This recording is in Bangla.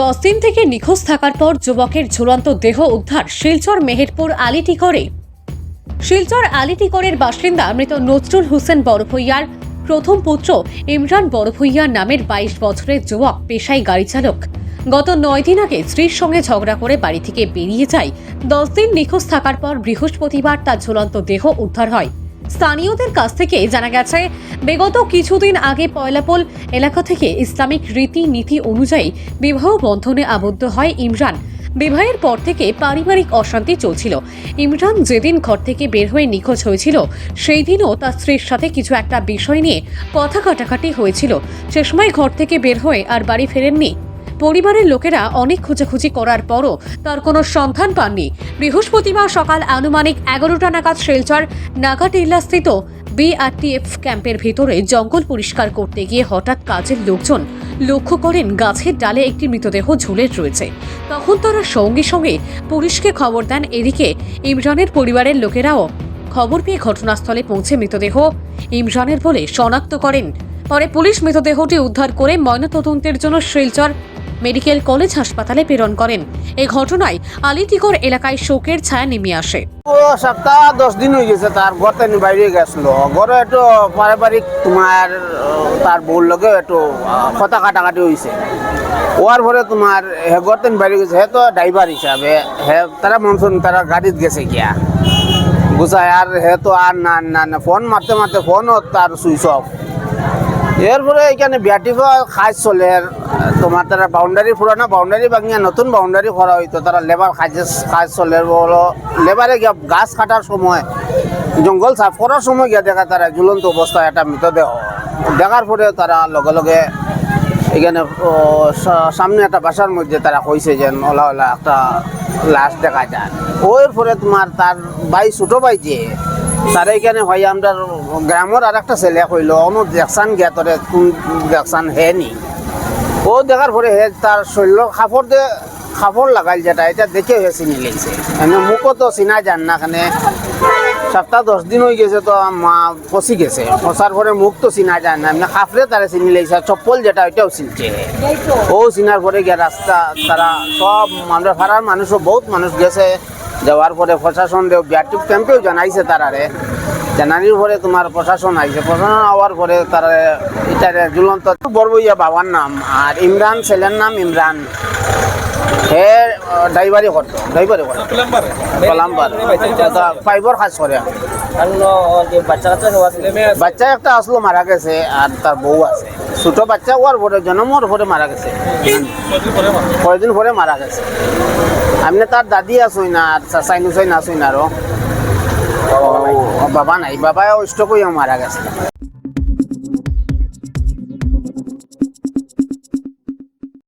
দশ দিন থেকে নিখোঁজ থাকার পর যুবকের ঝুলন্ত দেহ উদ্ধার শিলচর মেহেরপুর আলিটিকরে। শিলচর আলিটিকরের বাসিন্দা মৃত নজরুল হোসেন বড়ভূইয়ার প্রথম পুত্র ইমরান বড়ভূইয়ার নামের বাইশ বছরের যুবক পেশায় গাড়ি চালক। গত নয় দিন আগে স্ত্রীর সঙ্গে ঝগড়া করে বাড়ি থেকে বেরিয়ে যায়। দশ দিন নিখোঁজ থাকার পর বৃহস্পতিবার তার ঝুলন্ত দেহ উদ্ধার হয়। স্থানীয়দের কাছ থেকে জানা গেছে, বিগত কিছুদিন আগে পয়লাপোল এলাকা থেকে ইসলামিক রীতি নীতি অনুযায়ী বিবাহ বন্ধনে আবদ্ধ হয় ইমরান। বিবাহের পর থেকে পারিবারিক অশান্তি চলছিল। ইমরান যেদিন ঘর থেকে বের হয়ে নিখোঁজ হয়েছিল সেই দিনও তার স্ত্রীর সাথে কিছু একটা বিষয় নিয়ে কথা কাটাকাটি হয়েছিল। সে সময় ঘর থেকে বের হয়ে আর বাড়ি ফেরেননি। পরিবারের লোকেরা অনেক খোঁজাখুঁজি করার পরও তার কোনো সন্ধান পাননি। বৃহস্পতিবার সকাল আনুমানিক এগারোটা নাগাদ শিলচর নাগাটিল্লাস্থিত বিআরটিএফ ক্যাম্পের ভিতরে জঙ্গল পরিষ্কার করতে গিয়ে হঠাৎ কাজের লোকজন লক্ষ্য করেন গাছের ডালে একটি মৃতদেহ ঝুলে রয়েছে। তখন তারা সঙ্গে সঙ্গে পুলিশকে খবর দেন এদিকে ইমরানের পরিবারের লোকেরাও খবর পেয়ে ঘটনাস্থলে পৌঁছে মৃতদেহ ইমরানের বলে শনাক্ত করেন। পরে পুলিশ মৃতদেহটি উদ্ধার করে ময়নাতদন্তের জন্য শিলচর মেডিকেল কলেজ হাসপাতালে প্রেরণ করেন। এই ঘটনায় আলিটিকর এলাকায় শোকের ছায়া নেমে আসে। ও সপ্তাহ দশ দিন হয়ে গেছে, তার ঘর থেকে বাইরে গেছিল। ঘরে একটু পারিবারিক তোমার, তার বউর লগে একটু কথা কাটাকাটি হয়েছে ওয়ার পরে তোমার, হে ঘর থেকে বাইরে গেছে, হে তো ড্রাইভার হিসাবে, হে তারা মনসুন তারা গাড়িত গেছে গিয়া। গুছায় আর হে তো আর না না না, ফোন মারতে মারতে ফোনও তার সুইচ অফ। এরপরে এখানে বিয়াটিফা কাজ চলে। তোমার তারা বাউন্ডারি পুরানো বাউন্ডারি ভাঙিয়া নতুন বাউন্ডারি করা হইতো। তারা লেবার কাজ কাজ চলে। বলো লেবারে গিয়া গাছ কাটার সময়, জঙ্গল সাফ করার সময় গিয়া দেখা তারা ঝুলন্ত অবস্থায় একটা মৃতদেহ। দেখার পরে তারা লগে লগে এখানে সামনে একটা বাসার মধ্যে তারা কইছে যে ওলা ওলা, একটা লাশ দেখা যায়। ওর পরে তোমার তার ভাই, ছোট ভাই তার এখানে হয় আমরা গ্রামের আর একটা ছেলে কইল, অনু দেখছান গিয়া তোরে তুই দেখছান হে নি? ও দেখার পরে হে তার শৈল কাপড় দিয়ে কাপড় লাগাইল যেটা এটা দেখে হে চিনি লেগেছে। এমনি মুখও তো চিনা যান না এখানে সপ্তাহ দশ দিন হয়ে গেছে তো, মা পচি গেছে। পচার পরে মুখ তো চিনা যায় না। এমনি কাপড়ে তারা চিনি লেগেছে চপ্পল যেটা ওইটাও চিনছে ও চিনার পরে গিয়ে রাস্তা তারা সব আমরা পাড়ার মানুষও বহুত মানুষ গেছে। যাওয়ার পরে প্রশাসন দেব বিআরটি ক্যাম্পেও জানাইছে তারারে। জানানির পরে তোমার প্রশাসন আইছে। প্রশাসন আওয়ার পরে তারা এটা ঝুলন্ত বরবইয়া বাবার নাম আর ইমরান ছেলের নাম ইমরান। হে ড্রাইভারি করতো ড্রাইভারি করতো কলাম্বার। ফাইবার কাজ করে। বাচ্চা একটা আসলো মারা গেছে আর তার বউ আছে। ছোট বাচ্চা ওর পরে জন্মর ভরে মারা গেছে। কয়দিন ভরে মারা গেছে। আমি তার দাদি আসুই না আর চাচাই নুচাই না আসুই না আরও। বাবা নাই বাবা অষ্ট হইয়া মারা গেছে।